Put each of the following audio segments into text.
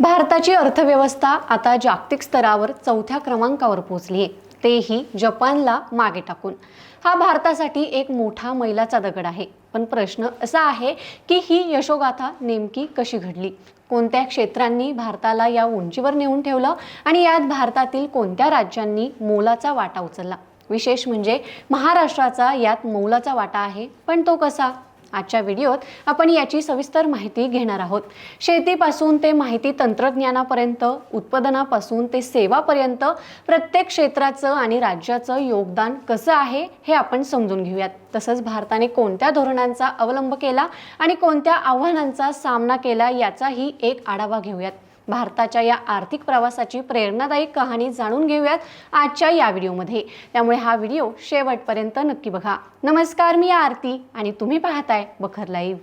भारताची अर्थव्यवस्था आता जागतिक स्तरावर चौथ्या क्रमांकावर पोहोचली आहे. तेही जपानला मागे टाकून. हा भारतासाठी एक मोठा मैलाचा दगड आहे. पण प्रश्न असा आहे की ही यशोगाथा नेमकी कशी घडली? कोणत्या क्षेत्रांनी भारताला या उंचीवर नेऊन ठेवलं आणि यात भारतातील कोणत्या राज्यांनी मोलाचा वाटा उचलला? विशेष म्हणजे महाराष्ट्राचा यात मौलाचा वाटा आहे पण तो कसा? आजच्या व्हिडिओत आपण याची सविस्तर माहिती घेणार आहोत. शेतीपासून ते माहिती तंत्रज्ञानापर्यंत उत्पादनापासून ते सेवापर्यंत प्रत्येक क्षेत्राचं आणि राज्याचं योगदान कसं आहे हे आपण समजून घेऊयात. तसंच भारताने कोणत्या धोरणांचा अवलंब केला आणि कोणत्या आव्हानांचा सामना केला याचाही एक आढावा घेऊयात. भारताच्या या आर्थिक प्रवासाची प्रेरणादायी कहाणी जाणून घेऊयात आजच्या या व्हिडिओमध्ये. त्यामुळे हा व्हिडिओ शेवटपर्यंत नक्की बघा. नमस्कार मी आरती आणि तुम्ही पाहताय बखर लाईव्ह.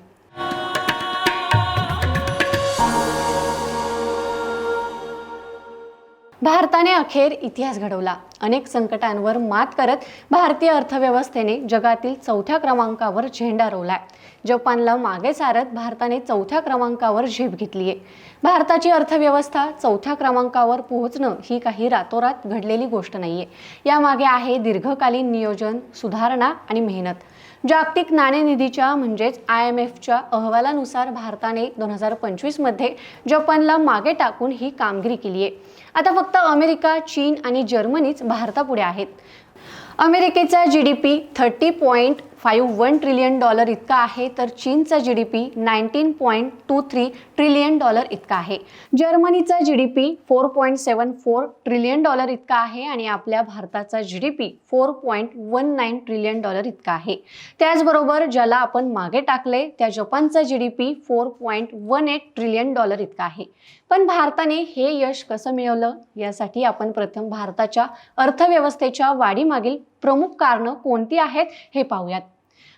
भारताने अखेर इतिहास घडवला. अनेक संकटांवर मात करत भारतीय अर्थव्यवस्थेने जगातील चौथ्या क्रमांकावर झेंडा रोवलाय. जपानला मागे सारत भारताने चौथ्या क्रमांकावर झेप घेतली आहे भारताची अर्थव्यवस्था चौथ्या क्रमांकावर पोहोचणं ही काही रातोरात घडलेली गोष्ट नाहीये. यामागे आहे दीर्घकालीन नियोजन सुधारणा आणि मेहनत. जागतिक नाणेनिधीच्या म्हणजेच आय एम एफच्या अहवालानुसार भारताने दोन हजार पंचवीसमध्ये जपानला मागे टाकून ही कामगिरी केली आहे आता फक्त अमेरिका चीन आणि जर्मनीच भारतापुढे आहेत. अमेरिकेचा G D P thirty point five one trillion dollar इतका आहे तर चीनचा G D P nineteen point two three trillion dollar इतका आहे. जर्मनीचा G D P four point seven four trillion dollar इतका आहे आणि आपल्या भारताचा G D P four point one nine trillion dollar इतका आहे. त्याचबरोबर ज्याला आपण मागे टाकले त्या जपानचा G D P four point one eight trillion dollar इतका आहे. पण भारताने हे यश कसं मिळवलं? यासाठी आपण प्रथम भारताच्या अर्थव्यवस्थेच्या वाढीमागील प्रमुख कारणं कोणती आहेत हे पाहूयात.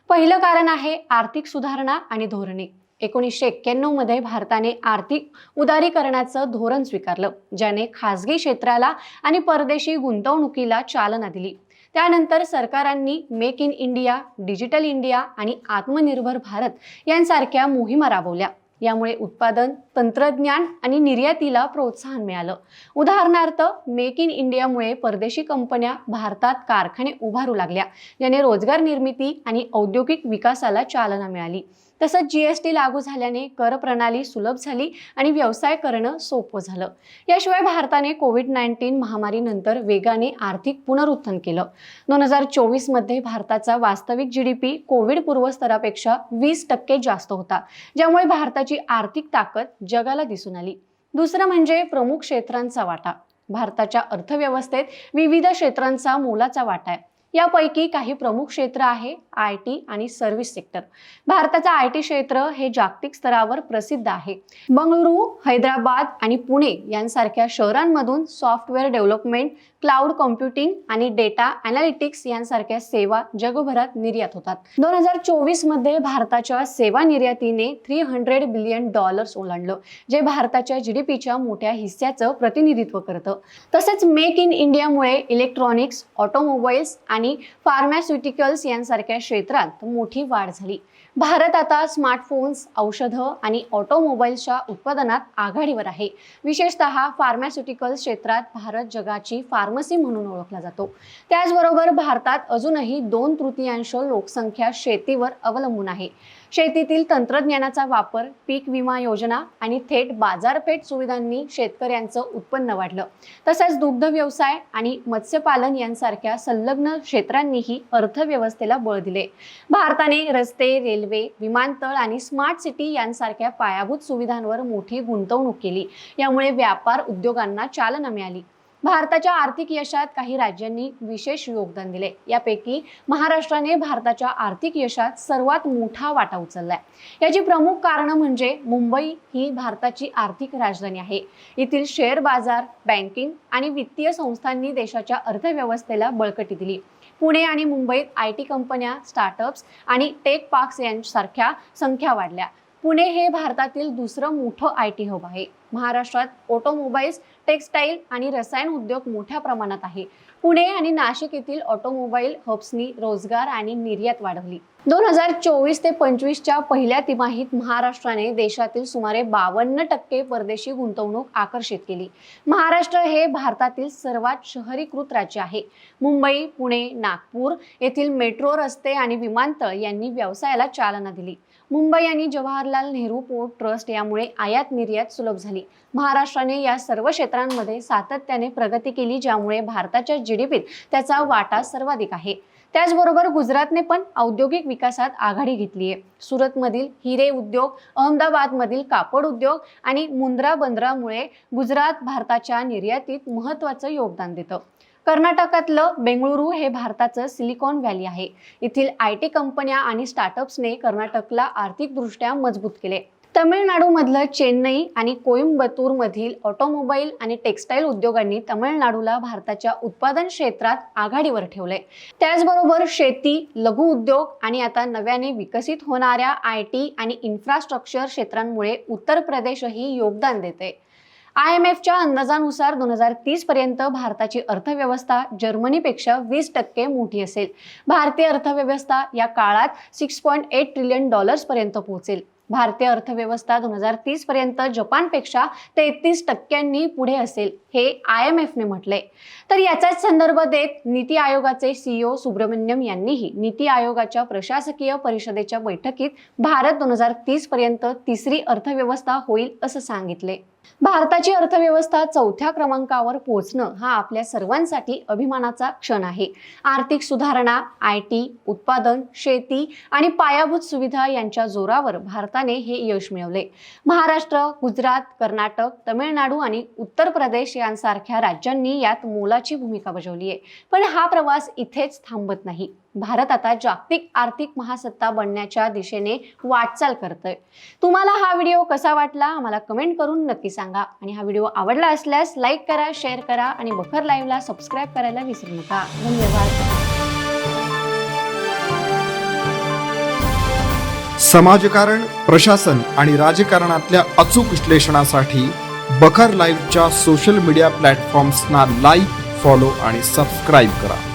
पहिलं कारण आहे आर्थिक सुधारणा आणि धोरणे. एकोणीसशे एक्क्याण्णवमध्ये भारताने आर्थिक उदारीकरणाचं धोरण स्वीकारलं ज्याने खासगी क्षेत्राला आणि परदेशी गुंतवणुकीला चालना दिली. त्यानंतर सरकारांनी make in India digital India आणि आत्मनिर्भर भारत यांसारख्या मोहिमा राबवल्या. यामुळे उत्पादन तंत्रज्ञान आणि निर्यातीला प्रोत्साहन मिळालं. उदाहरणार्थ मेक इन इंडियामुळे परदेशी कंपन्या भारतात कारखाने उभारू लागल्या ज्याने रोजगार निर्मिती आणि औद्योगिक विकासाला चालना मिळाली. तसंच जीएसटी लागू झाल्याने कर प्रणाली सुलभ झाली आणि व्यवसाय करणं सोपं झालं. याशिवाय भारताने कोविड नाईन्टीन महामारीनंतर वेगाने आर्थिक पुनरुत्थान केलं. दोन हजार चोवीसमध्ये भारताचा वास्तविक जी डी पी कोविड पूर्वस्तरापेक्षा वीस टक्के जास्त होता ज्यामुळे भारताची आर्थिक ताकद जगाला दिसून आली. दुसरं म्हणजे प्रमुख क्षेत्रांचा वाटा. भारताच्या अर्थव्यवस्थेत विविध क्षेत्रांचा मोलाचा वाटा आहे. यापैकी काही प्रमुख क्षेत्र आहे आय टी आणि सर्व्हिस सेक्टर. भारताचं आय टी क्षेत्र हे जागतिक स्तरावर प्रसिद्ध आहे. बंगळुरू हैदराबाद आणि पुणे यांसारख्या शहरांमधून सॉफ्टवेअर डेव्हलपमेंट क्लाउड कॉम्प्युटिंग आणि डेटा अनालिटिक्स यांसारख्या सेवा जगभरात निर्यात होतात. दोन हजार चोवीसमध्ये भारताच्या सेवा निर्यातीने थ्री हंड्रेड बिलियन डॉलर्स ओलांडलं जे भारताच्या जीडीपीच्या मोठ्या हिस्स्याचं प्रतिनिधित्व करतं. तसेच मेक इन इंडियामुळे इलेक्ट्रॉनिक्स ऑटोमोबाईल्स आणि आणि फार्मास्युटिकल्स यांसारख्या क्षेत्रात मोठी वाढ झाली. भारत आता स्मार्टफोन्स औषधं आणि ऑटोमोबाईल्सच्या उत्पादनात आघाडीवर आहे. विशेषतः फार्मास्युटिकल क्षेत्रात भारत जगाची फार्मसी म्हणून ओळखला जातो. त्याचबरोबर भारतात अजूनही दोन तृतीयांश लोकसंख्या शेतीवर अवलंबून आहे. शेतीतील तंत्रज्ञानाचा वापर पीक विमा योजना आणि थेट बाजारपेठ सुविधांनी शेतकऱ्यांचं उत्पन्न वाढलं. तसेच दुग्ध व्यवसाय आणि मत्स्यपालन यांसारख्या संलग्न क्षेत्रांनीही अर्थव्यवस्थेला बळ दिले. भारताने रस्ते रेल्वे विमानतळ आणि स्मार्ट सिटी यांसारख्या पायाभूत सुविधांवर मोठी गुंतवणूक केली. यामुळे व्यापार उद्योगांना चालना मिळाली. भारताच्या आर्थिक यशात काही राज्यांनी विशेष योगदान दिले. यापैकी महाराष्ट्राने भारताच्या आर्थिक यशात सर्वात मोठा वाटा उचललाय. याची प्रमुख कारणं म्हणजे मुंबई ही भारताची आर्थिक राजधानी आहे. येथील शेअर बाजार बँकिंग आणि वित्तीय संस्थांनी देशाच्या अर्थव्यवस्थेला बळकटी दिली. पुणे आणि मुंबईत आय टी कंपन्या स्टार्टअप्स आणि टेक पार्क्स यांसारख्या संख्या वाढल्या. पुणे हे भारतातील दुसरं मोठं आय टी हब आहे. महाराष्ट्रात ऑटोमोबाईल्स टेक्स्टाईल आणि रसायन उद्योग मोठ्या प्रमाणात आहे. पुणे आणि नाशिक येथील ऑटोमोबाईल हब्सनी रोजगार आणि निर्यात वाढवली. दोन हजार चोवीस ते पंचवीसच्या पहिल्या तिमाहीत महाराष्ट्राने देशातील सुमारे बावन्न टक्के परदेशी गुंतवणूक आकर्षित केली. महाराष्ट्र हे भारतातील सर्वात शहरीकृत राज्य आहे. मुंबई पुणे नागपूर येथील मेट्रो रस्ते आणि विमानतळ यांनी व्यवसायाला चालना दिली. मुंबई आणि जवाहरलाल नेहरू पोर्ट ट्रस्ट यामुळे आयात निर्यात सुलभ झाली. महाराष्ट्राने या सर्व क्षेत्रांमध्ये सातत्याने प्रगती केली ज्यामुळे भारताच्या जीडीपीत त्याचा वाटा सर्वाधिक आहे. त्याचबरोबर गुजरातने पण औद्योगिक विकासात आघाडी घेतली आहे सुरतमधील हिरे उद्योग अहमदाबादमधील कापड उद्योग आणि मुंद्रा बंदरामुळे गुजरात भारताच्या निर्यातीत महत्त्वाचं योगदान देतं. कर्नाटकातलं बेंगळुरू हे भारताचं सिलिकॉन व्हॅली आहे. येथील आय टी कंपन्या आणि स्टार्टअप्सने कर्नाटकला आर्थिकदृष्ट्या मजबूत केले. तमिळनाडूमधलं चेन्नई आणि कोइंबतूरमधील ऑटोमोबाईल आणि टेक्स्टाईल उद्योगांनी तमिळनाडूला भारताच्या उत्पादन क्षेत्रात आघाडीवर ठेवले त्याचबरोबर शेती लघु उद्योग आणि आता नव्याने विकसित होणाऱ्या आय टी आणि इन्फ्रास्ट्रक्चर क्षेत्रांमुळे उत्तर प्रदेशही योगदान देते आय एम एफच्या अंदाजानुसार दोन हजार तीस पर्यंत भारताची अर्थव्यवस्था जर्मनीपेक्षा वीस टक्के मोठी असेल. भारतीय अर्थव्यवस्था या काळात सिक्स पॉईंट एट ट्रिलियन डॉलर्सपर्यंत पोहोचेल. भारतीय अर्थव्यवस्था दोन हजार तीस पर्यंत जपानपेक्षा तेहतीस टक्क्यांनी पुढे असेल हे आय एम एफने म्हटलंय. तर याचाच संदर्भ देत नीती आयोगाचे सीईओ सुब्रमण्यम यांनीही नीती आयोगाच्या प्रशासकीय परिषदेच्या बैठकीत भारत दोन हजार तीस पर्यंत तिसरी अर्थव्यवस्था होईल असं सांगितले भारताची अर्थव्यवस्था चौथ्या क्रमांकावर पोहोचणं हा आपल्या सर्वांसाठी अभिमानाचा क्षण आहे. आर्थिक सुधारणा आय टी उत्पादन शेती आणि पायाभूत सुविधा यांच्या जोरावर भारताने हे यश मिळवले. महाराष्ट्र गुजरात कर्नाटक तमिळनाडू आणि उत्तर प्रदेश यांसारख्या राज्यांनी यात मोलाची भूमिका बजावली आहे. पण हा प्रवास इथेच थांबत नाही. भारत आता जागतिक आर्थिक महासत्ता बनण्याच्या दिशेने वाटचाल करतोय. तुम्हाला हा व्हिडिओ कसा वाटला? आम्हाला कमेंट करून नक्की सांगा. आणि हा व्हिडिओ आवडला असल्यास लाईक करा शेअर करा आणि बखर लाईव्हला सबस्क्राईब करायला विसरू नका. धन्यवाद. समाजकारण प्रशासन आणि राजकारणातल्या अचूक विश्लेषणासाठी बखर लाईव्हच्या सोशल मीडिया प्लॅटफॉर्म्सना लाईक फॉलो आणि सबस्क्राईब करा.